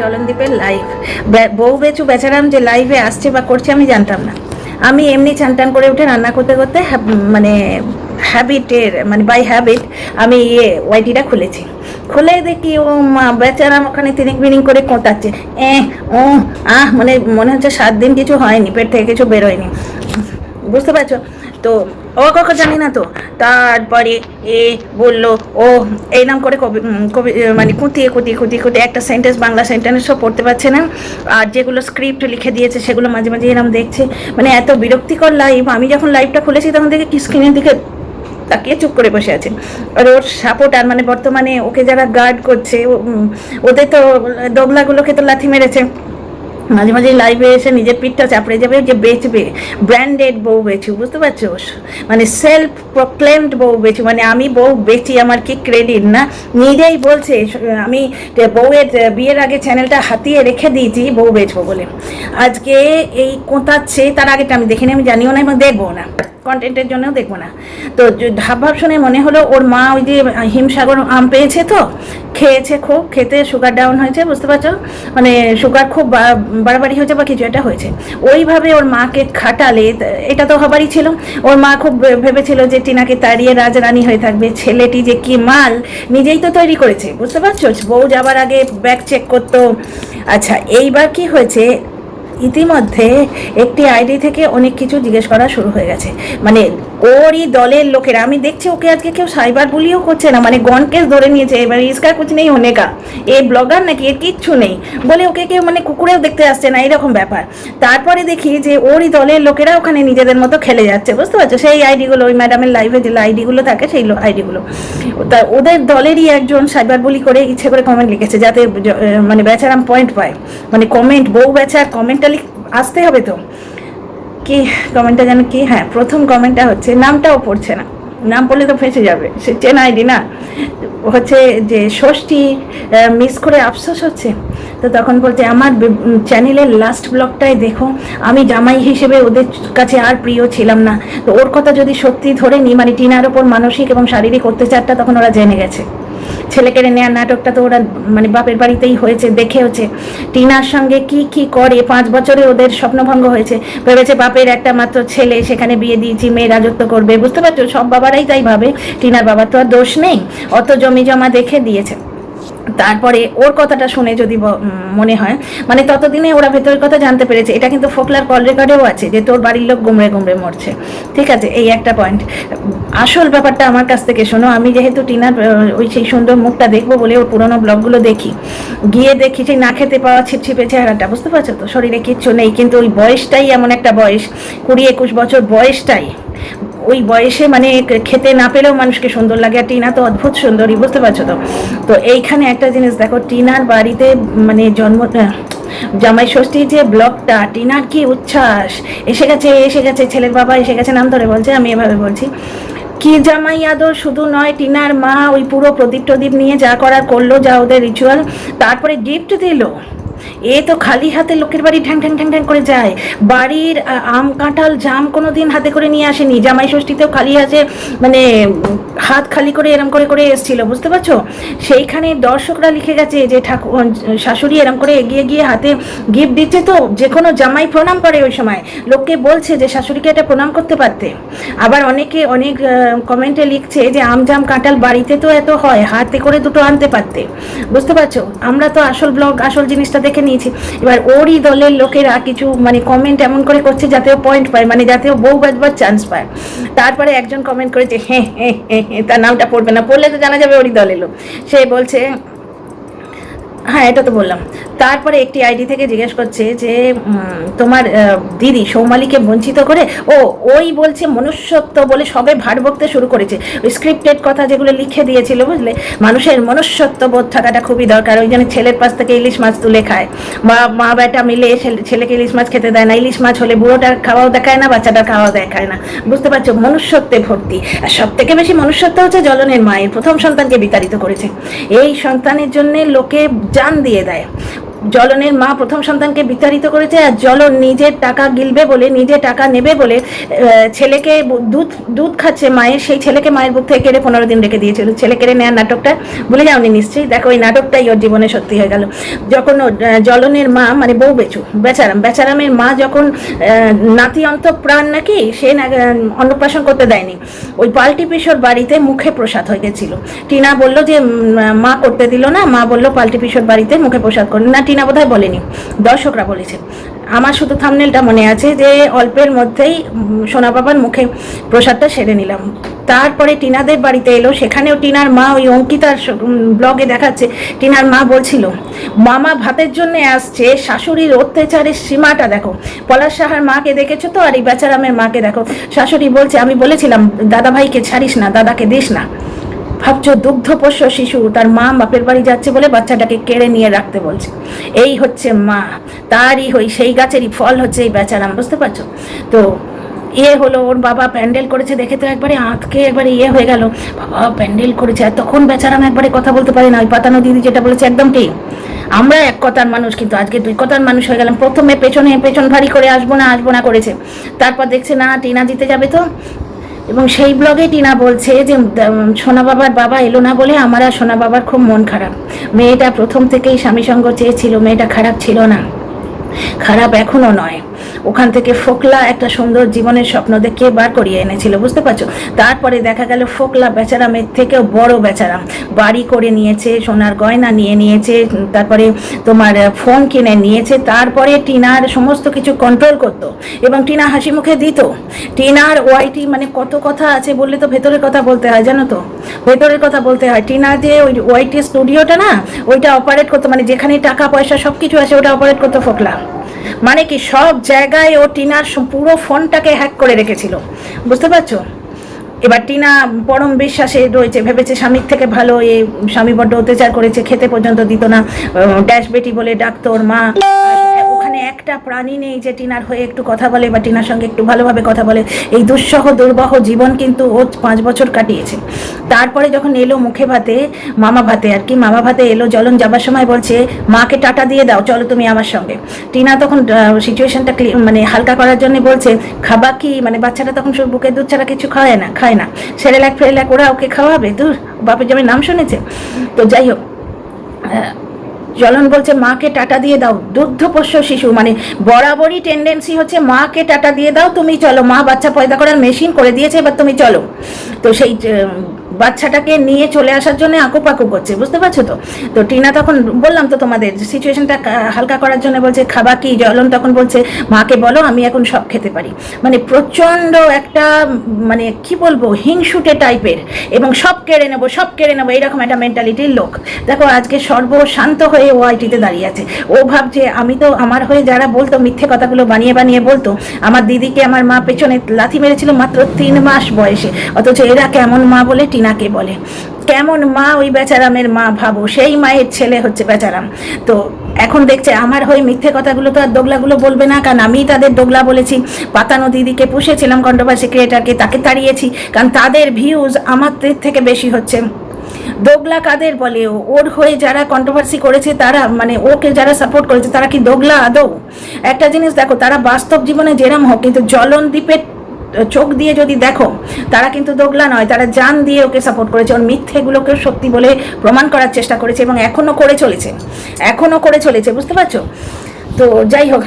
জলনদীপের live বউ বেচু বেচারাম যে লাইভে আসছে বা করছে, আমি জানতাম না। আমি এমনি চান টান করে উঠে রান্না করতে করতে মানে হ্যাবিটের মানে বাই হ্যাবিট আমি ইয়ে ওয়াইটিটা খুলেছি। খুলে দেখি, ও মা, বেচারাম ওখানে তিনিক বিনিং করে কোঁতাচ্ছে। এ ও আহ মানে মনে হচ্ছে সাত দিন কিছু হয়নি, পেট থেকে কিছু বেরোয়নি। বুঝতে পারছ? তো ও কাকা জানি না তো। তারপরে এ বলল, ও, এই নাম করে কবি কবি মানে কুতিয়ে কুতিয়ে কুতিয়ে কুতিয়ে একটা সেন্টেন্স বাংলা সেন্টেন্সও পড়তে পারছে না। আর যেগুলো স্ক্রিপ্ট লিখে দিয়েছে, সেগুলো মাঝে মাঝে এরকম দেখছে। মানে এত বিরক্তিকর লাইভ আমি যখন লাইভটা খুলেছি তখন দেখে কি স্ক্রিনের দিকে তাকিয়ে চুপ করে বসে আছে। আর ওর সাপোর্টার মানে বর্তমানে ওকে যারা গার্ড করছে ওদের তো দোগলাগুলোকে তো লাথি মেরেছে। মাঝে মাঝে লাইভে এসে নিজের পিঠটা চাপড়ে যাবে, যে বেচবে ব্র্যান্ডেড বউ বেচু, বুঝতে পারছ? মানে সেলফ প্রক্লেমড বউ বেচু মানে আমি বউ বেচি, আমার কি ক্রেডিট না? নিজেই বলছে, আমি বউয়ের বিয়ের আগে চ্যানেলটা হাতিয়ে রেখে দিয়েছি, বউ বেচবো বলে। আজকে এই কোঁতাচ্ছে, তার আগেটা আমি দেখিনি, আমি জানিও না এবং দেখব না। কন্টেন্টের জন্যও দেখব না। তো ভাব শুনে মনে হলো ওর মা ওই যে হিমসাগর আম পেয়েছে তো, খেয়েছে খুব, খেতে সুগার ডাউন হয়েছে, বুঝতে পারছ? মানে সুগার খুব বাড়াবাড়ি হয়েছে বা কিছু একটা হয়েছে। ওইভাবে ওর মাকে খাটালে এটা তো হবারই ছিল। ওর মা খুব ভেবেছিল যে টিনাকে তাড়িয়ে রাজরানী হয়ে থাকবে, ছেলেটি যে কি মাল, নিজেই তো তৈরি করেছে, বুঝতে পারছ? বউ যাবার আগে ব্যাগ চেক করতো। আচ্ছা এইবার কি হয়েছে ইতিমধ্যে একটি আইডি থেকে অনেক কিছু জিজ্ঞেস করা শুরু হয়ে গেছে। মানে ওরই দলের লোকেরা, আমি দেখছি ওকে আজকে কেউ সাইবার বুলিও করছে না মানে গনকেস ধরে নিয়েছে, এবার ইসকা কুচ নেই অনেকা। এই ব্লগার নাকি, এর কিচ্ছু নেই। বলে ওকে কেউ মানে কুকুরেও দেখতে আসছে না এরকম ব্যাপার। তারপরে দেখি যে ওরই দলের লোকেরা ওখানে নিজেদের মতো খেলে যাচ্ছে, বুঝতে পারছ? সেই আইডিগুলো, ওই ম্যাডামের লাইভে যে আইডিগুলো থাকে, সেই আইডিগুলো। তা ওদের দলেরই একজন সাইবার বুলি করে ইচ্ছে করে কমেন্ট লিখেছে, যাতে মানে বেচারাম পয়েন্ট পায়। মানে কমেন্ট বউ বেচার কমেন্টটা লিখ আসতে হবে তো? কি কমেন্টটা যেন কি? হ্যাঁ প্রথম কমেন্টটা হচ্ছে, নামটাও পড়ছে না। নাম পড়লে তো ফেঁসে যাবে। সে চেনা আইডি না? হচ্ছে যে ষষ্ঠী মিস করে আফসোস হচ্ছে? তো তখন বলছে, আমার চ্যানেলের লাস্ট ব্লগটাই দেখো। আমি জামাই হিসেবে ওদের কাছে আর প্রিয় ছিলাম না। তো ওর কথা যদি সত্যি ধরে নিই মানে টিনার ওপর মানসিক এবং শারীরিক অত্যাচারটা তখন ওরা জেনে গেছে। ছেলে কেড়ে নেওয়ার নাটকটা তো ওরা মানে বাপের বাড়িতেই হয়েছে দেখেওছে টিনার সঙ্গে কি কি করে? পাঁচ বছরে ওদের স্বপ্নভঙ্গ হয়েছে। ভেবেছে বাপের একটা মাত্র ছেলে, সেখানে বিয়ে দিয়েছি, মেয়ে রাজত্ব করবে। বুঝতে পারছ? সব বাবারাই তাই ভাবে। টিনার বাবার তো আর দোষ নেই। অত জমি জমা দেখে দিয়েছে। তারপরে ওর কথাটা শুনে যদি মনে হয় মানে ততদিনে ওরা ভেতরের কথা জানতে পেরেছে। এটা কিন্তু ফোকলার কল রেকর্ডেও আছে যে তোর বাড়ির লোক গুমড়ে গুমড়ে মরছে। ঠিক আছে, এই একটা পয়েন্ট আসল ব্যাপারটা আমার কাছ থেকে শোনো, আমি যেহেতু টিনার ওই সেই সুন্দর মুখটা দেখব বলে ওর পুরোনো ব্লগগুলো দেখি, গিয়ে দেখি সেই না খেতে পাওয়া ছিপছিপে চেহারাটা, বুঝতে পারছ তো? শরীরে কিচ্ছু নেই, কিন্তু ওই বয়সটাই এমন একটা বয়স, কুড়ি একুশ বছর বয়সটাই। ওই বয়সে মানে খেতে না পেলেও মানুষকে সুন্দর লাগে। আর টিনা তো অদ্ভুত সুন্দরী, বুঝতে পারছ তো? তো এইখানে একটা জিনিস দেখো, টিনার বাড়িতে মানে জন্ম জামাই ষষ্ঠীর যে ব্লগটা টিনার কি উচ্ছ্বাস? এসে গেছে এসে গেছে, ছেলের বাবা এসে গেছে, নাম ধরে বলছে, আমি এভাবে বলছি। কি জামাই আদর, শুধু নয়, টিনার মা ওই পুরো প্রদীপ টদীপ নিয়ে যা করার করল, যা ওদের রিচুয়াল তারপরে গিফট দিল। এ তো খালি হাতে লোকের বাড়ি ঠ্যাং ঠ্যাং ঠ্যাং ঠ্যাং করে যায়। বাড়ির আম, কাঁঠাল, জাম কোনো দিন হাতে করে নিয়ে আসেনি। জামাই ষষ্ঠীতেও খালি হাতে মানে হাত খালি করে এরম করে করে এসেছিল, বুঝতে পারছ? সেইখানে দর্শকরা লিখে গেছে যে ঠাকুর শাশুড়ি এরম করে এগিয়ে গিয়ে হাতে গিফট দিচ্ছে তো, যে কোনো জামাই প্রণাম করে ওই সময়। লোককে বলছে যে, শাশুড়িকে এটা প্রণাম করতে পারতে। আবার অনেকে অনেক কমেন্টে লিখছে যে, আম, জাম, কাঁঠাল বাড়িতে তো এত হয়, হাতে করে দুটো আনতে পারতে। বুঝতে পারছ? আমরা তো আসল ব্লগ, আসল জিনিসটা দেখে নিয়েছি। এবার ওরই দলের লোকেরা কিছু মানে কমেন্ট এমন করে করছে যাতে ও পয়েন্ট পায় মানে যাতে ও বউ বাজবার চান্স পায়। তারপরে একজন কমেন্ট করেছে হ্যাঁ হ্যাঁ হ্যাঁ হ্যাঁ, তার নামটা পড়বে না পড়লে তো জানা যাবে ওরই দলের লোক। সে বলছে হ্যাঁ এটা তো বললাম। তারপরে একটি আইডি থেকে জিজ্ঞেস করছে যে তোমার দিদি সৌমালিকে বঞ্চিত করে, ও, ওই বলছে মনুষ্যত্ব বলে সবে ভাট বকতে শুরু করেছে। স্ক্রিপ্টেড কথা যেগুলো লিখে দিয়েছিল, বুঝলে? মানুষের মনুষ্যত্ব বোধ থাকাটা খুবই দরকার। ওই জন্য ছেলের পাশ থেকে ইলিশ মাছ তুলে খায়। বা মা বেটা মিলে ছেলে- ছেলেকে ইলিশ মাছ খেতে দেয় না। ইলিশ মাছ হলে বুড়োটার খাওয়াও দেখায় না, বাচ্চাটার খাওয়াও দেখায় না। বুঝতে পারছ? মনুষ্যত্বে ভর্তি। আর সব থেকে বেশি মনুষ্যত্ব হচ্ছে জলনের মায়ের। প্রথম সন্তানকে বিতাড়িত করেছে। এই সন্তানের জন্য লোকে জান দিয়ে দেয়। জলনের মা প্রথম সন্তানকে বিতাড়িত করেছে আর জলন নিজের টাকা গিলবে বলে, নিজে টাকা নেবে বলে ছেলেকে দুধ দুধ খাচ্ছে মায়ের, সেই ছেলেকে মায়ের বুক থেকে কেড়ে পনেরো দিন রেখে দিয়েছিল। ছেলে কেড়ে নেওয়ার নাটকটা ভুলে যাওনি নিশ্চয়ই। দেখো ওই নাটকটাই ওর জীবনে সত্যি হয়ে গেল। যখন জলনের মা মানে বউ বেচু, বেচারাম, বেচারামের মা যখন নাতি অন্ত প্রাণ নাকি, সে অন্নপ্রাশন করতে দেয়নি। ওই পাল্টি পিসোর বাড়িতে মুখে প্রসাদ হয়ে গেছিল। টিনা বলল যে মা করতে দিল না, মা বলল পাল্টি পিসোর বাড়িতে মুখে প্রসাদ করে, না, টিনা বোধহয় বলেনি। দর্শকরা বলেছে আমার শুধু থামনেলটা মনে আছে যে অল্পের মধ্যেই সোনা বাবার মুখে প্রসাদটা সেরে নিলাম। তারপরে টিনাদের বাড়িতে এলো, সেখানেও টিনার মা ওই অঙ্কিতার ব্লগে দেখাচ্ছে, টিনার মা বলছিল, মামা ভাতের জন্য আসছে, শাশুড়ির অত্যাচারের সীমাটা দেখো। পলাশ সাহার মাকে দেখেছ তো? আর এই বেচারামের মাকে দেখো। শাশুড়ি বলছে, আমি বলেছিলাম দাদা ভাইকে ছাড়িস না, দাদাকে দিস না। ভাবছ দুগ্ধপোষ্য শিশু, তার মা বাপের বাড়ি যাচ্ছে বলে বাচ্চাটাকে কেড়ে নিয়ে রাখতে বলছে। এই হচ্ছে মা, তারই হই, সেই গাছেরই ফল হচ্ছে এই বেচারাম, বুঝতে পারছ? তো ইয়ে হলো, ওর বাবা প্যান্ডেল করেছে দেখে তো একবারে আঁতকে একবারে ইয়ে হয়ে গেল। বাবা প্যান্ডেল করেছে আর তখন বেচারাম একবারে কথা বলতে পারে না, ওই পাতানো দিদি যেটা বলেছে একদম ঠিক। আমরা এক কথার মানুষ কিন্তু, আজকে দুই কথার মানুষ হয়ে গেলাম। প্রথমে পেছনে পেছন ভারী করে আসব না আসব না করেছে। তারপর দেখছে, না, টিনা জিতে যাবে তো? এবং সেই ব্লগে টিনা বলছে যে সোনা বাবার বাবা এলো না বলে আমার আর সোনা বাবার খুব মন খারাপ। মেয়েটা প্রথম থেকেই স্বামী সঙ্গ চেয়েছিল, মেয়েটা খারাপ ছিল না। খারাপ এখনও নয়। ওখান থেকে ফোকলা একটা সুন্দর জীবনের স্বপ্ন দেখে বার করিয়ে এনেছিল, বুঝতে পারছ? তারপরে দেখা গেল ফোকলা বেচারামের থেকেও বড় বেচারাম বাড়ি করে নিয়েছে, সোনার গয়না নিয়ে নিয়েছে, তারপরে তোমার ফোন কিনে নিয়েছে, তারপরে টিনার সমস্ত কিছু কন্ট্রোল করতো এবং টিনা হাসি মুখে দিত। টিনার ওয়াইটি মানে কত কথা আছে বললে তো ভেতরের কথা বলতে হয়, জানো তো? ভেতরের কথা বলতে হয়। টিনা যে ওই ওয়াইটি স্টুডিওটা না, ওইটা অপারেট করতো মানে যেখানে টাকা পয়সা সব কিছু আছে, ওটা অপারেট করতো ফোকলা। মানে কি সব জায়গায় ও টিনার পুরো ফোনটাকে হ্যাক করে রেখেছিল। বুঝতে পারছ? এবার টিনা পরম বিশ্বাসে রয়েছে, ভেবেছে স্বামীর থেকে ভালো, এ স্বামী বড্ড অত্যাচার করেছে, খেতে পর্যন্ত দিত না। ড্যাশ বেটি বলে ডাক্তার মা। ওখানে একটা প্রাণী নেই যে টিনার হয়ে একটু কথা বলে বা টিনার সঙ্গে একটু ভালোভাবে কথা বলে। এই দুঃসহ, দুর্বহ জীবন কিন্তু ও পাঁচ বছর কাটিয়েছে। তারপরে যখন এলো মুখে ভাতে, মামা ভাতে আর কি, মামা ভাতে এলো, জলন যাবার সময় বলছে, মাকে টাটা দিয়ে দাও, চলো তুমি আমার সঙ্গে। টিনা তখন সিচুয়েশনটা মানে হালকা করার জন্য বলছে, খাবা কি? মানে বাচ্চাটা তখন শুধু বুকের দুধ ছাড়া কিছু খায় না খায় না। সেরেলাক ফেরেলাক ওরা ওকে খাওয়াবে, দূর, বাপের জমি নাম শুনেছে? তো যাই হোক আহ, জ্বলন বলছে মাকে টাটা দিয়ে দাও দুগ্ধপোষ্য শিশু। মানে বরাবরই টেন্ডেন্সি হচ্ছে মাকে টাটা দিয়ে দাও তুমি চলো। মা বাচ্চা পয়দা করার মেশিন করে দিয়েছে এবার তুমি চলো। তো সেই বাচ্চাটাকে নিয়ে চলে আসার জন্য আকুপাকু করছে, বুঝতে পারছ তো? তো টিনা তখন বললাম তো তোমাদের সিচুয়েশনটা হালকা করার জন্য বলছে, খাবা কি? জলন তখন বলছে, মাকে বলো, আমি এখন সব খেতে পারি। মানে প্রচণ্ড একটা মানে কি বলব, হিংসুটে টাইপের এবং সব কেড়ে নেব, সব কেড়ে নেব এইরকম একটা মেন্টালিটির লোক। দেখো, আজকে সর্বশান্ত হয়ে ও আইটিতে দাঁড়িয়ে আছে। ও ভাবছে, আমি তো আমার হয়ে যারা বলতো, মিথ্যে কথাগুলো বানিয়ে বানিয়ে বলতো, আমার দিদিকে আমার মা পেছনে লাথি মেরেছিল মাত্র তিন মাস বয়সে। অথচ এরা কেমন মা বলে টিনাকে বলে। কেমন মা ওই বেচারামের মা ভাবো, সেই মায়ের ছেলে হচ্ছে বেচারাম। তো এখন দেখছে আমার হয়ে মিথ্যে কথাগুলো তো আর দোগলাগুলো বলবে না, কারণ আমি তাদের দোগলা বলেছি। পাতানো দিদিকে পুষেছিলাম কন্ট্রোভার্সি ক্রিয়েটারকে তাকে তাড়িয়েছি, কারণ তাদের ভিউজ আমাদের থেকে বেশি হচ্ছে। দোগলা কাদের বলে? ওর হয়ে যারা কন্ট্রোভার্সি করেছে তারা মানে ওকে যারা সাপোর্ট করেছে তারা কি দোগলা আদৌ? একটা জিনিস দেখো, তারা বাস্তব জীবনে যেরম হোক, কিন্তু জলন দ্বীপের চোখ দিয়ে যদি দেখো, তারা কিন্তু দোগলা নয়, তারা জান দিয়ে ওকে সাপোর্ট করেছে। ওর মিথ্যেগুলোকে সত্যি বলে প্রমাণ করার চেষ্টা করেছে এবং এখনও করে চলেছে। এখনও করে চলেছে, বুঝতে পারছ? তো যাই হোক।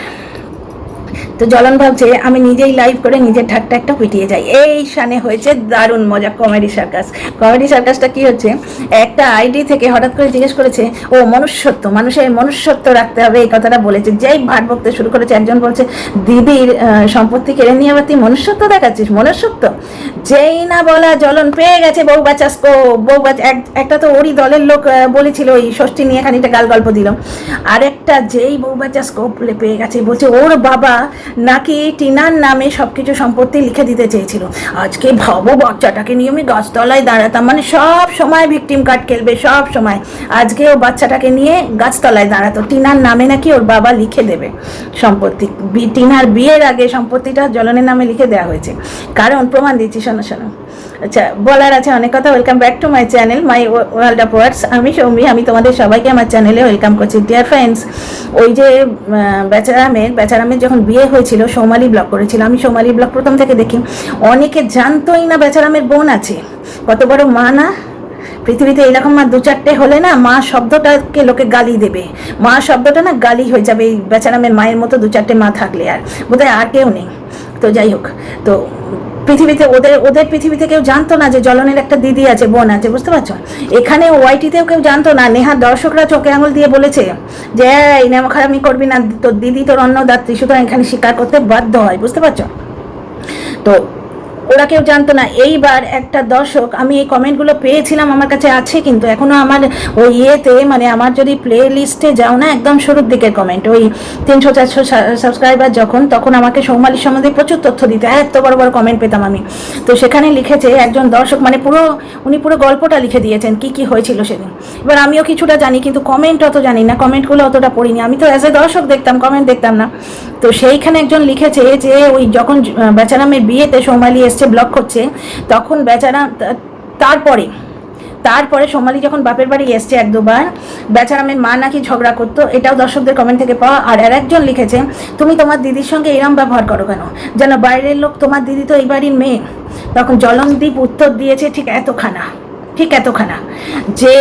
তো জলন ভাবছে, আমি নিজেই লাইভ করে নিজের ঠাকটা একটা পিটিয়ে যাই। এই শানে হয়েছে দারুণ মজা কমেডি সার্কাস কমেডি সার্কাসটা কি হচ্ছে, একটা আইডি থেকে হঠাৎ করে জিজ্ঞেস করেছে, ও, মনুষ্যত্ব, মানুষের মনুষ্যত্ব রাখতে হবে এই কথাটা বলেছে। যেই ভাট বকতে শুরু করেছে, একজন বলছে, দিদির সম্পত্তি কেড়ে নিয়ে আবার তুই মনুষ্যত্ব দেখাচ্ছিস, মনুষ্যত্ব? যেই না বলা জলন পেয়ে গেছে বউ বাচাসকো বউ বাচ এক- একটা তো ওরই দলের লোক বলেছিল, ওই ষষ্ঠী নিয়ে খানিকটা গাল গল্প দিল। আরেকটা যেই বউ বাচাসকো পেয়ে গেছে, বলছে, ওর বাবা নাকি টিনার নামে সব কিছু সম্পত্তি লিখে দিতে চেয়েছিল? আজকে ভাবো বাচ্চাটাকে নিয়ে আমি গাছতলায় দাঁড়াতাম মানে সব সময় ভিকটিম কার্ড খেলবে, সব সময়। আজকে ও বাচ্চাটাকে নিয়ে গাছতলায় দাঁড়াতো, টিনার নামে নাকি ওর বাবা লিখে দেবে। সম্পত্তি টিনার বিয়ের আগে সম্পত্তিটা জলনের নামে লিখে দেওয়া হয়েছে। কারণ প্রমাণ দিচ্ছি, শোনো শোনো। আচ্ছা বলার আছে অনেক কথা। Welcome back to my channel my world of words আমি সৌমি আমি তোমাদের সবাইকে আমার চ্যানেলে ওয়েলকাম করছি। ডিয়ার ফ্রেন্ডস ওই যে বেচারামের বেচারামের যখন বিয়ে হয়েছিল, সোমালি ব্লগ করেছিল। আমি সোমালি ব্লগ প্রথম থেকে দেখি, অনেকে জানতোই না বেচারামের বোন আছে। কত বড় মা না? পৃথিবীতে এরকম মা দু চারটে হলে না, মা শব্দটাকে লোকে গালি দেবে। মা শব্দটা না গালি হয়ে যাবে, এই বেচারামের মায়ের মতো দু চারটে মা থাকলে আর। বোধহয় আর কেউ নেই। তো যাই হোক, তো পৃথিবীতে ওদের ওদের পৃথিবীতে কেউ জানতো না যে জলনের একটা দিদি আছে, বোন আছে, বুঝতে পারছ? এখানে ওয়াইটিতেও কেউ জানতো না, নেহার দর্শকরা চোখে আঙুল দিয়ে বলেছে যে, এই নেমখারামি করবি না, তোর দিদি তোর অন্নদাত্রী, সুতরাং এখানে স্বীকার করতে বাধ্য হয় বুঝতে পারছ? তো ওরা কেউ জানতো না। এইবার একটা দর্শক, আমি এই কমেন্টগুলো পেয়েছিলাম, আমার কাছে আছে কিন্তু এখনও আমার ওই ইয়েতে মানে আমার যদি প্লে লিস্টে যাও না, একদম শুরুর দিকের কমেন্ট। ওই তিনশো, চারশো সাবস্ক্রাইবার যখন, তখন আমাকে সৌমালির সম্বন্ধে প্রচুর তথ্য দিত। এত বড় বড় কমেন্ট পেতাম আমি। তো সেখানে লিখেছে একজন দর্শক মানে পুরো, উনি পুরো গল্পটা লিখে দিয়েছেন, কি কি হয়েছিল সেদিন। এবার আমিও কিছুটা জানি, কিন্তু কমেন্ট অত জানি না কমেন্টগুলো অতটা পড়িনি। আমি তো অ্যাজ এ দর্শক দেখতাম কমেন্ট দেখতাম না। তো সেইখানে একজন লিখেছে যে, ওই যখন বেচারামের বিয়েতে সোমালি এসছে ব্লক করছে, তখন বেচারা তারপরে তারপরে সোমালি যখন বাপের বাড়ি এসছে এক দুবার বেচারামের মা নাকি ঝগড়া করতো, এটাও দর্শকদের কমেন্ট থেকে পাওয়া, আর আর একজন লিখেছে, তুমি তোমার দিদির সঙ্গে এরম ব্যবহার করো কেন? যেন বাইরের লোক তোমার দিদি তো এই বাড়ির মেয়ে। তখন জলনদীপ উত্তর দিয়েছে, ঠিক এতখানা। ঠিক এতখানা। যে,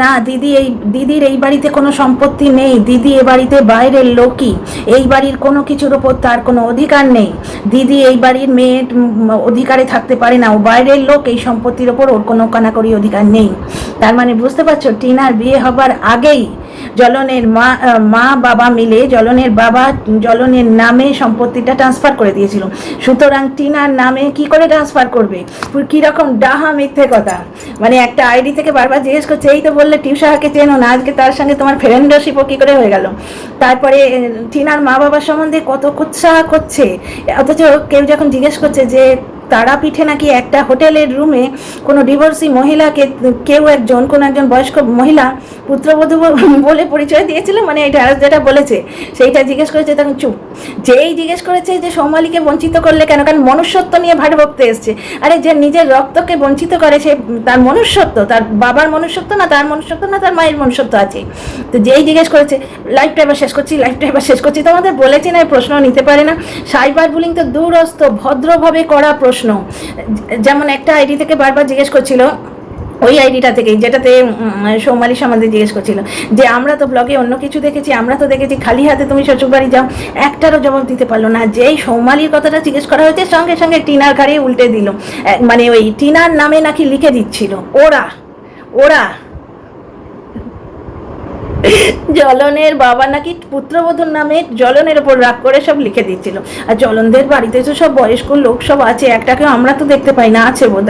না, দিদি, এই, দিদির এই বাড়িতে কোনো সম্পত্তি নেই, দিদি এ বাড়িতে বাইরের লোকই, এই বাড়ির কোনো কিছুর ওপর তার কোনো অধিকার নেই, দিদি এই বাড়ির মেয়ের অধিকারে থাকতে পারে না, ও বাইরের লোক, এই সম্পত্তির ওপর ওর কোনো কানাকড়ি অধিকার নেই। তার মানে বুঝতে পারছ, টিনার বিয়ে হবার আগেই জলনের মা মা বাবা মিলে জলনের বাবা, জলনের নামে সম্পত্তিটা ট্রান্সফার করে দিয়েছিল। সুতরাং টিনার নামে কি করে ট্রান্সফার করবে? কীরকম ডাহা মিথ্যে কথা। মানে একটা আইডি থেকে বারবার জিজ্ঞেস করছে, এই তো বললে টিউসাহাকে চেনো না, আজকে তার সঙ্গে তোমার ফ্রেন্ডশিপও কী করে হয়ে গেল? তারপরে টিনার মা বাবার সম্বন্ধে কত কুৎসাহ করছে। অথচ কেউ যখন জিজ্ঞেস করছে যে তারাপীঠে নাকি একটা হোটেলের রুমে কোনো ডিভোর্সি মহিলাকে, কেউ একজন, কোনো একজন বয়স্ক মহিলা পুত্রবধূ বলে পরিচয় দিয়েছিল? মানে এটা যেটা বলেছে, সেইটা জিজ্ঞেস করেছে, তখন চুপ। যেই জিজ্ঞেস করেছে যে সোমালিকে বঞ্চিত করলে কেন? কারণ মনুষ্যত্ব নিয়ে ভাট বকতে এসছে। আরে যে নিজের রক্তকে বঞ্চিত করে, সে তার মনুষ্যত্ব, তার বাবার মনুষ্যত্ব না, তার মনুষ্যত্ব না, তার মায়ের মনুষ্যত্ব আছে। তো যেই জিজ্ঞেস করেছে লাইফটা এবার শেষ করছি লাইফটা এবার শেষ করছি। তোমাদের বলেছি না প্রশ্ন নিতে পারে না। সাইবার বুলিং তো দূরস্থ ভদ্রভাবে করা প্রশ্ন। যেমন একটা আইডি থেকে বারবার জিজ্ঞেস করছিল, ওই আইডিটা থেকে যেটাতে সৌমালি সম্বন্ধে জিজ্ঞেস করছিল, যে আমরা তো ব্লগে অন্য কিছু দেখেছি, আমরা তো দেখেছি খালি হাতে তুমি শ্বশুরবাড়ি যাও, একটারও জবাব দিতে পারল না। যেই সৌমালির কথাটা জিজ্ঞেস করা হয়েছে, সঙ্গে সঙ্গে টিনার ঘাড়ে উল্টে দিল। মানে ওই টিনার নামে নাকি লিখে দিচ্ছিল। ওরা ওরা জলনের বাবা নাকি পুত্রবধূর নামে জলনের ওপর রাগ করে সব লিখে দিচ্ছিল আর জলনদের বাড়িতে তো সব বয়স্ক লোক সব আছে, একটাকেও আমরা তো দেখতে পাই না, আছে বোধ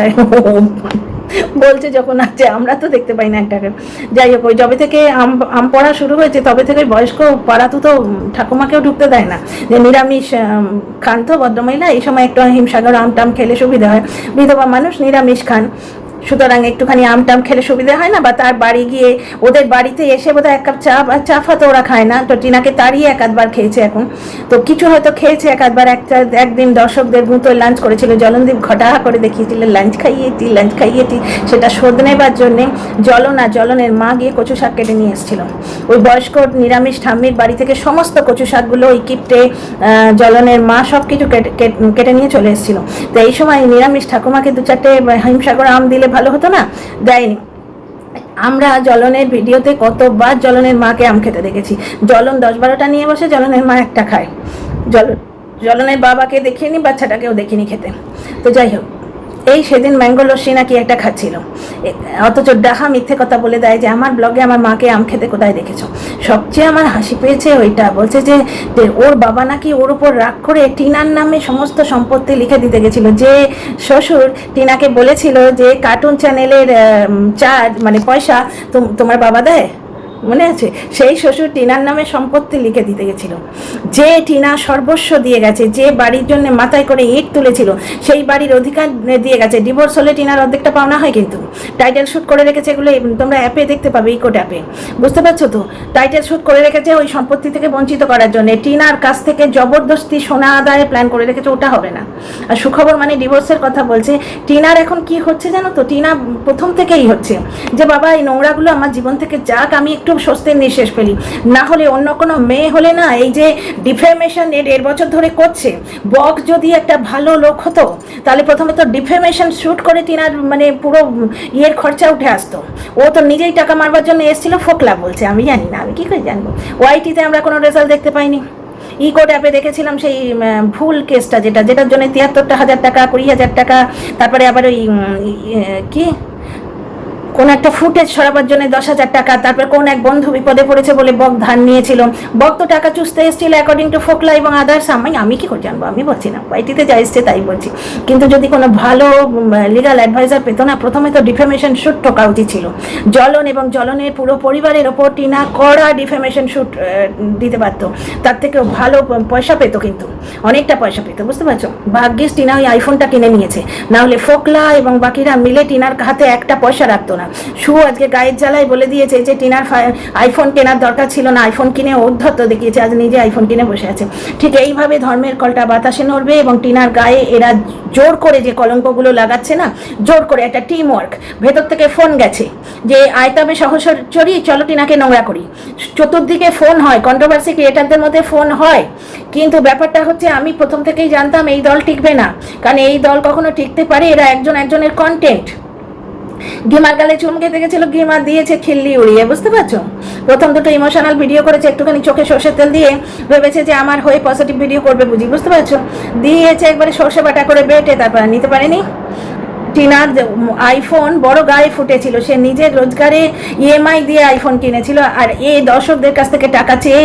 বলছে যখন আছে, আমরা তো দেখতে পাই না একটাকে। যাই হোক, ওই যবে থেকে আম আম পড়া শুরু হয়েছে, তবে থেকে বয়স্ক পাড়া তো ঠাকুমাকেও ঢুকতে দেয় না। যে নিরামিষ খান তো ভদ্রমহিলা, এই সময় একটু হিমসাগর আম টাম খেলে সুবিধা হয়। বিধবা মানুষ নিরামিষ খান। সুতরাং একটুখানি আম টাম খেলে সুবিধা হয় না, বা তার বাড়ি গিয়ে ওদের বাড়িতে এসে বোধহয় এক কাপ চা চা ফা তো ওরা খায় না। তো টিনাকে তাড়িয়ে এক আধবার খেয়েছে এখন। তো কিছু হয়তো খেয়েছে এক আধবার একটা একদিন দর্শকদের মতো লাঞ্চ করেছিল, জলনদীপ ঘটা করে দেখিয়েছিল লাঞ্চ খাইয়েছি লাঞ্চ খাইয়েছি সেটা শোধ নেবার জন্যে জলন আর জলনের মা গিয়ে কচু শাক কেটে নিয়ে এসেছিল। ওই বয়স্ক নিরামিষ ঠাম্মির বাড়ি থেকে সমস্ত কচু শাকগুলো ওই কিপটে জলনের মা সব কিছু কেটে- কেটে নিয়ে চলে এসেছিল। তো এই সময় নিরামিষ ঠাকুমাকে দু চারটে হিমসাগর আম দিলে ভালো হতো না? দেয়নি। আমরা জলনের ভিডিওতে কতবার জলনের মাকে আম খেতে দেখেছি। জলন দশ বারোটা নিয়ে বসে, জলনের মা একটা খায়। জল জলনের বাবাকে দেখিনি, বাচ্চাটাকেও দেখিনি খেতে। তো যাই হোক এই সেদিন ম্যাঙ্গো লস্যি নাকি একটা খাচ্ছিল অথচ ডাহা মিথ্যে কথা বলে দেয় যে, আমার ব্লগে আমার মাকে আম খেতে কোথায় দেখেছ? সবচেয়ে আমার হাসি পেয়েছে ওইটা। বলছে যে ওর বাবা নাকি ওর উপর রাগ করে টিনার নামে সমস্ত সম্পত্তি লিখে দিতে গেছিল। যে শ্বশুর টিনাকে বলেছিল যে কার্টুন চ্যানেলের চার্জ মানে পয়সা তোম- তোমার বাবা দেয়? মনে আছে? সেই শ্বশুর টিনার নামে সম্পত্তি লিখে দিতে গেছিল। যে টিনা সর্বস্ব দিয়ে গেছে, যে বাড়ির জন্য মাথায় করে ইট তুলেছিল, সেই বাড়ির অধিকার দিয়ে গেছে। ডিভোর্স হলে টিনার অর্ধেকটা পাওনা হয় কিন্তু। টাইটেল শ্যুট করে রেখেছে এগুলো তোমরা অ্যাপে দেখতে পাবে ইকোট অ্যাপে বুঝতে পারছ তো? টাইটেল শ্যুট করে রেখেছে ওই সম্পত্তি থেকে বঞ্চিত করার জন্য। টিনার কাছ থেকে জবরদস্তি সোনা আদায়ের প্ল্যান করে রেখেছে, ওটা হবে না। আর সুখবর মানে ডিভোর্সের কথা বলছে, টিনার এখন কি হচ্ছে জানো তো? টিনা প্রথম থেকেই হচ্ছে যে, বাবা, এই নোংরাগুলো আমার জীবন থেকে যাক, আমি একটু স্বস্তির নিঃশ্বাস ফেলি। না হলে অন্য কোনো মেয়ে হলে না এই যে ডিফেমেশন এ দেড় বছর ধরে করছে। বক যদি একটা ভালো লোক হতো, তাহলে প্রথমে তো ডিফেমেশন শ্যুট করে টিনার মানে পুরো ইয়ের খরচা উঠে আসতো। ও তো নিজেই টাকা মারবার জন্য এসেছিল, ফোকলা বলছে। আমি জানি না, আমি কি করে জানব? ওয়াইটিতে আমরা কোনো রেজাল্ট দেখতে পাইনি। ই কোড অ্যাপে দেখেছিলাম সেই ভুল কেসটা যেটা, যেটার জন্য তিয়াত্তরটা হাজার টাকা, কুড়ি হাজার টাকা, তারপরে আবার ওই কি? কোন একটা ফুটেজ সরাবার জন্য দশ হাজার টাকা, তারপর কোন এক বন্ধু বিপদে পড়েছে বলে বক ধার নিয়েছিল। বক তো টাকা চুষতে এসেছিল অ্যাকর্ডিং টু ফোকলা এবং আদার্স আমি আমি কি করে জানব? আমি বলছি না। ওয়াইটিতে যা এসছে তাই বলছি। কিন্তু যদি কোনো ভালো লিগাল অ্যাডভাইজার পেতো না, প্রথমে তো ডিফেমেশন শ্যুট টোকা উচিত ছিল। জলন এবং জলনের পুরো পরিবারের ওপর টিনা কড়া ডিফেমেশন শ্যুট দিতে পারতো। তার থেকেও ভালো পয়সা পেতো কিন্তু। অনেকটা পয়সা পেতো, বুঝতে পারছ? ভাগ্যিস টিনা ওই আইফোনটা কিনে নিয়েছে। না হলে ফোকলা এবং বাকিরা মিলে টিনার হাতে একটা পয়সা রাখতো না। শু আজকে গায়ের জ্বালায় বলে দিয়েছে যে টিনার আইফোন কেনার দরকার ছিল না। আইফোন কিনে ঔদ্ধত্য দেখিয়েছে, আজ নিজে আইফোন কিনে বসে আছে। ঠিক এইভাবে ধর্মের কলটা বাতাসে নড়বে এবং টিনার গায়ে এরা জোর করে যে কলঙ্কগুলো লাগাচ্ছে না, জোর করে একটা টিম ওয়ার্ক ভেতর থেকে ফোন গেছে যে আয়তাবে সহচরি চলো টিনাকে নোংরা করি। চতুর্দিকে ফোন হয় কন্ট্রোভার্সি ক্রিয়েটারদের মধ্যে ফোন হয়। কিন্তু ব্যাপারটা হচ্ছে, আমি প্রথম থেকেই জানতাম এই দল টিকবে না। কারণ এই দল কখনো টিকতে পারে, এরা একজন একজনের কন্টেন্ট গিমার গালে চুম খেতে গেছিল দিয়েছে খিল্লি উড়িয়ে, বুঝতে পারছ? প্রথম দুটো ইমোশনাল ভিডিও করেছে, একটুখানি চোখে সর্ষে তেল দিয়ে ভেবেছে যে আমার হয়ে পজিটিভ ভিডিও করবে বুঝি, বুঝতে পারছ? দিয়েছে একবারে সর্ষে বাটা করে বেটে, তারপর নিতে পারেনি। টিনার আইফোন বড় গায়ে ফুটেছিল। সে নিজের রোজগারে ইএমআই দিয়ে আইফোন কিনেছিল। আর এ দর্শকদের কাছ থেকে টাকা চেয়ে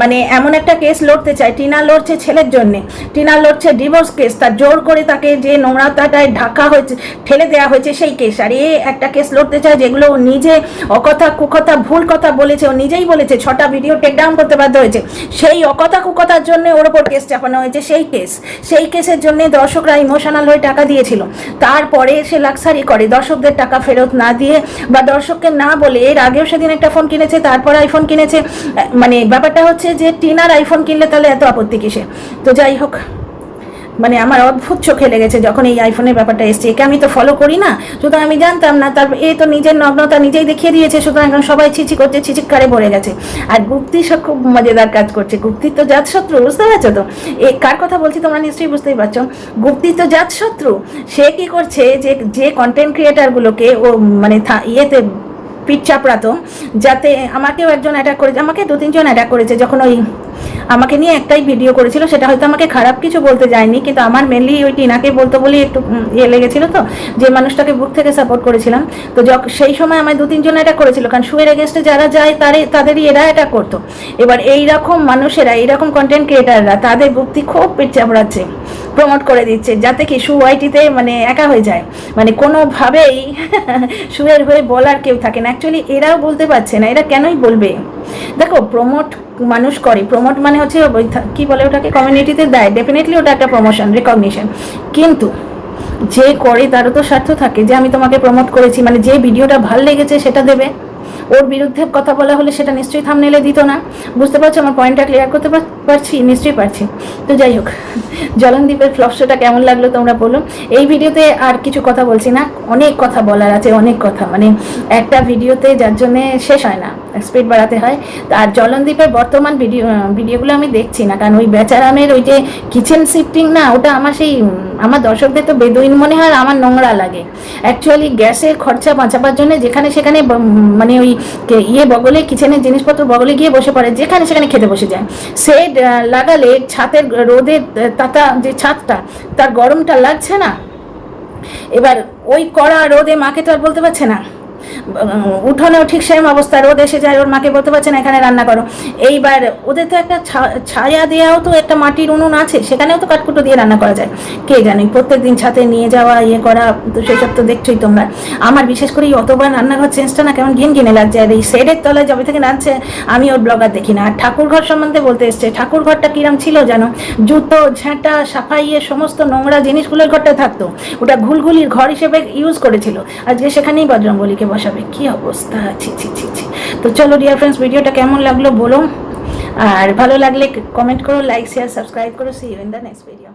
মানে এমন একটা কেস লড়তে চায়। টিনা লড়ছে ছেলের জন্যে। টিনা লড়ছে ডিভোর্স কেস তার জোর করে তাকে যে নোংরাতাটায় ঢাকা হয়েছে, ঠেলে দেওয়া হয়েছে সেই কেস আর এ একটা কেস লড়তে চায় যেগুলো ও নিজে অকথা কুকথা ভুল কথা বলেছে। ও নিজেই বলেছে, ছটা ভিডিও টেক ডাউন করতে বাধ্য হয়েছে। সেই অকথা কুকথার জন্য ওর ওপর কেস চাপানো হয়েছে সেই কেস সেই কেসের জন্য দর্শকরা ইমোশনাল হয়ে টাকা দিয়েছিল। তারপরে সে লাক্সারি করে। দর্শকদের টাকা ফেরত না দিয়ে বা দর্শককে না বলে এর আগেও সেদিন একটা ফোন কিনেছে, তারপর আইফোন কিনেছে। মানে ব্যাপারটা হচ্ছে যে টিনার আইফোন কিনলে তাহলে এত আপত্তি কিসে তো যাই হোক। মানে আমার অদ্ভুত চোখে লেগেছে যখন এই আইফোনের ব্যাপারটা এসছে। একে আমি তো ফলো করি না। সুতরাং আমি জানতাম না, তার এ তো নিজের নগ্নতা নিজেই দেখিয়ে দিয়েছে, সুতরাং এখন সবাই ছিচি করছে ছিচিকারে ভরে গেছে। আর গুপ্তি সব খুব মজাদার কাজ করছে। গুপ্তির তো জাত শত্রু, বুঝতে পারছ তো? এ কার কথা বলছি তোমরা নিশ্চয়ই বুঝতেই পারছ। গুপ্তি তো জাত শত্রু। সে কি করছে যে যে কন্টেন্ট ক্রিয়েটারগুলোকে ও মানে ইয়েতে পিঠ চাপড়াতো, যাতে আমাকেও একজন অ্যাটাক করেছে, আমাকে দু তিনজন অ্যাটাক করেছে, যখন ওই আমাকে নিয়ে একটাই ভিডিও করেছিল, সেটা হয়তো আমাকে খারাপ কিছু বলতে যায়নি, কিন্তু আমার মেনলি ওই টিনাকে বলতে বলি একটু ইয়ে লেগেছিল তো, যে মানুষটাকে বুক থেকে সাপোর্ট করেছিলাম। তো সেই সময় আমায় দু তিনজন এটা করেছিল, কারণ শুয়ের এগেনস্টে যারা যায়, তারে, তাদেরই এরা এটা করতো। এবার এই রকম মানুষেরা, এইরকম কন্টেন্ট ক্রিয়েটাররা তাদের বুক্তি খুব পিঠ চাপড়াচ্ছে প্রমোট করে দিচ্ছে, যাতে কি শু ওয়াইটিতে মানে একা হয়ে যায়। মানে কোনোভাবেই শুয়ের হয়ে বলার কেউ থাকে না। অ্যাকচুয়ালি এরাও বলতে পারছে না, এরা কেনই বলবে? দেখো প্রমোট মানুষ করে। প্রমোট মানে হচ্ছে, কি বলে ওটাকে? কমিউনিটিতে দেয়। ডেফিনেটলি ওটা একটা প্রমোশন রেকগনিশন কিন্তু যে করে, তারও তো স্বার্থ থাকে যে আমি তোমাকে প্রমোট করেছি। মানে যে ভিডিওটা ভালো লেগেছে, সেটা দেবে। ওর বিরুদ্ধে কথা বলা হলে সেটা নিশ্চয়ই থামনেলে দিত না। বুঝতে পারছ? আমার পয়েন্টটা ক্লিয়ার করতে পারছি? নিশ্চয়ই পারছি। তো যাই হোক, জলনদীপের ফ্লপ শোটা কেমন লাগল তোমরা বলো। এই ভিডিওতে আর কিছু কথা বলছি না। অনেক কথা বলার আছে, অনেক কথা। মানে একটা ভিডিওতে যার জন্যে শেষ হয় না। স্পিড বাড়াতে হয়। আর জলনদীপের বর্তমান ভিডিও ভিডিওগুলো আমি দেখছি না। কারণ ওই বেচারামের ওই যে কিচেন শিফটিং না, ওটা আমার সেই, আমার দর্শকদের তো বেদুইন মনে হয় আমার নোংরা লাগে। অ্যাকচুয়ালি গ্যাসের খরচা বাঁচাবার জন্য যেখানে সেখানে মানে ওই ইয়ে বগলে কিচেনের জিনিসপত্র বগলে গিয়ে বসে পড়ে, যেখানে সেখানে খেতে বসে যায়। সেট লাগালে ছাতের রোদের তাতা, যে ছাদটা তার গরমটা লাগছে না। এবার ওই কড়া রোদে মাকে তো আর বলতে পারছে না। উঠোনেও ঠিক সেম অবস্থা, রোদ এসে যায়, ওর মাকে বলতে পারছে না, এখানে রান্না করো। এইবার ওদের তো একটা ছায়া দেওয়াও তো একটা মাটির উনুন আছে, সেখানেও তো কাঠকুটো দিয়ে রান্না করা যায়। কে জানে প্রত্যেক দিন ছাতে নিয়ে যাওয়া ইয়ে করা, তো সেসব তো দেখছোই তোমরা। আমার বিশেষ করে এই অতবার রান্নাঘর চেঞ্জটা না কেমন ঘিন ঘিনে লাগছে, আর এই শেডের তলায় যবে থেকে নাচছে আমি ওর ব্লগার দেখি না। আর ঠাকুর ঘর সম্বন্ধে বলতে এসছে ঠাকুর ঘরটা কিরম ছিল জানো? জুতো, ঝাঁটা সাফাইয়ে সমস্ত নোংরা জিনিসগুলোর ঘরটা থাকতো। ওটা ঘুলঘুলির ঘর হিসেবে ইউজ করেছিল। আজকে সেখানেই বজরঙ্গলিকে বসাবে, কি অবস্থা? ছি ছি ছি ছি। তো চলো ডিয়ার ফ্রেন্ডস ভিডিওটা কেমন লাগল বলো। আর ভালো লাগলে কমেন্ট করো লাইক শেয়ার সাবস্ক্রাইব করো। See you the next video